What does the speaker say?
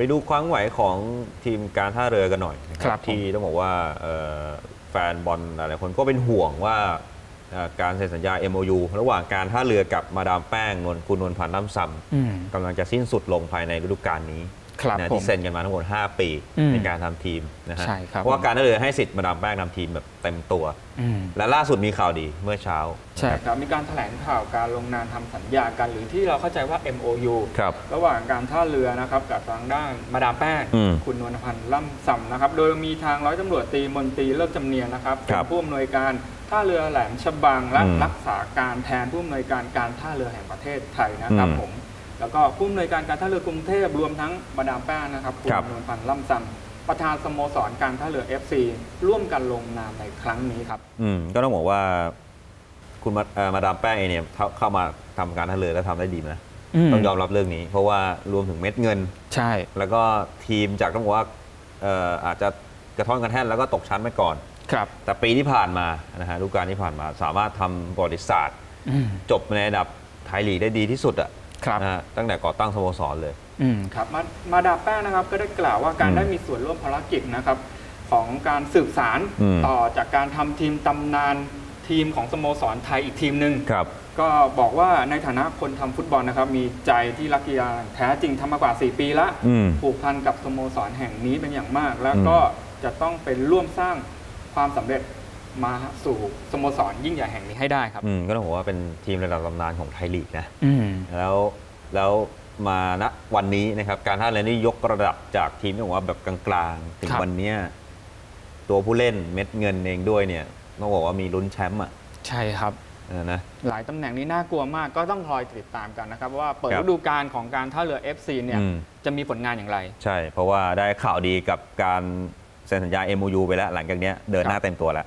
ไปดูความไหวของทีมการท่าเรือกันหน่อยนะคครัรับบผมที่ต้องบอกว่าเอ่อแฟนบอลหลายๆคนก็เป็นห่วงว่าเอ่อการเซ็นสัญญา MOU ระหว่างการท่าเรือกับมาดามแป้งนวลคุณนวลพันธ์ล่ำซอืมำกำลังจะสิ้นสุดลงภายในฤดูกาลนี้ ครับนะผมที่เซ็นกันมาทั้งหมด 5 ปีอืมในการทำทีมนะฮะใช่ครับเพราะว่าการท่าเรือให้สิทธิ์มาดามแป้งทำทีมแบบเต็มตัว อืม และล่าสุดมีข่าวดีเมื่อเช้าใช่ ครับมีการแถลงข่าวการลงนามทำสัญญากันหรือที่เราเข้าใจว่า MOU ครับ ระหว่างการท่าเรือนะครับกับทางด้านมาดามแป้งอืมคุณนวลพันธ์ล่ำซำนะครับ โดยมีทางร้อยตำรวจตรีมนตรีเลิกจำเนียนนะครับคเป็รันบผู้อำนวยการท่าเรือแหลมฉบังและอืมรักษาการแทนผู้อำนวยการการท่าเรือแห่งประเทศไทยนะครับอืม ผม แล้วก็ผู้อำนวยการการท่าเรือกรุงเทพรวมทั้งมาดามแป้งนะครับคุณครับ นวลพันธ์ล่ำซำประธานสโมสรการท่าเรือ FC ร่วมกันลงนามในครั้งนี้ครับ อืมก็ต้องบอกว่า คุณมาเอ่อมาดามแป้งเองเนี่ยเข้าเข้ามาทำการท่าเรือแล้วทำได้ดีนะมต้องยอมรับเรื่องนี้ เพราะว่ารวมถึงเม็ดเงิน ใช่ แล้วก็ทีมจากต้องบอกว่าเอ่ออาจจะกระท่อนกระแท่นแล้วก็ตกชั้นไปก่อน ครับ แต่ปีที่ผ่านมานะฮะฤดูกาลที่ผ่านมา สามารถทำประวัติศาสตร์อืมจบในระดับไทยลีกได้ดีที่สุดอะ ครับนะฮะตั้งแต่ก่อตั้งสโมสรเลยอืมครับมามาดามแป้งนะครับก็ได้กล่าวว่าการอืมได้มีส่วนร่วมภารกิจนะครับ ของการสืบสารอืมต่อจากการทำทีมตำนานทีมของสโมสรไทยอีกทีมหนึ่งครับ ก็บอกว่าในฐานะคนทำฟุตบอลนะครับ มีใจที่รักกีฬาแท้จริงทำมากว่า 4 ปีละอืมผูกพันกับสโมสรแห่งนี้เป็นอย่างมาก แล้วก็จะต้องเป็นร่วมสร้างความสำเร็จ มาสู่สโมสรยิ่งใหญ่แห่งนี้ให้ได้ครับ อืมก็ต้องบอกว่าเป็นทีมระดับตำนานของไทยลีกนะอืมแล้วแล้วมาณวันนี้นะครับ การท่าเรือนี่ยกระดับจากทีมที่บอกว่าแบบกลางๆ ถึงครับ วันเนี้ยตัวผู้เล่นเม็ดเงินเองด้วยเนี่ยต้องบอกว่ามีลุ้นแชมป์อะใช่ครับ เออนะ หลายตำแหน่งนี้น่ากลัวมากก็ต้องคอยติดตามกันนะครับ ว่าเปิดครับฤดูกาลของการท่าเรือ FC เนี่ยอืม จะมีผลงานอย่างไร ใช่ เพราะว่าได้ข่าวดีกับการเซ็นสัญญา MOU ไปแล้ว หลังจากเนี้ยเดินหน้าครับเต็มตัวแล้ว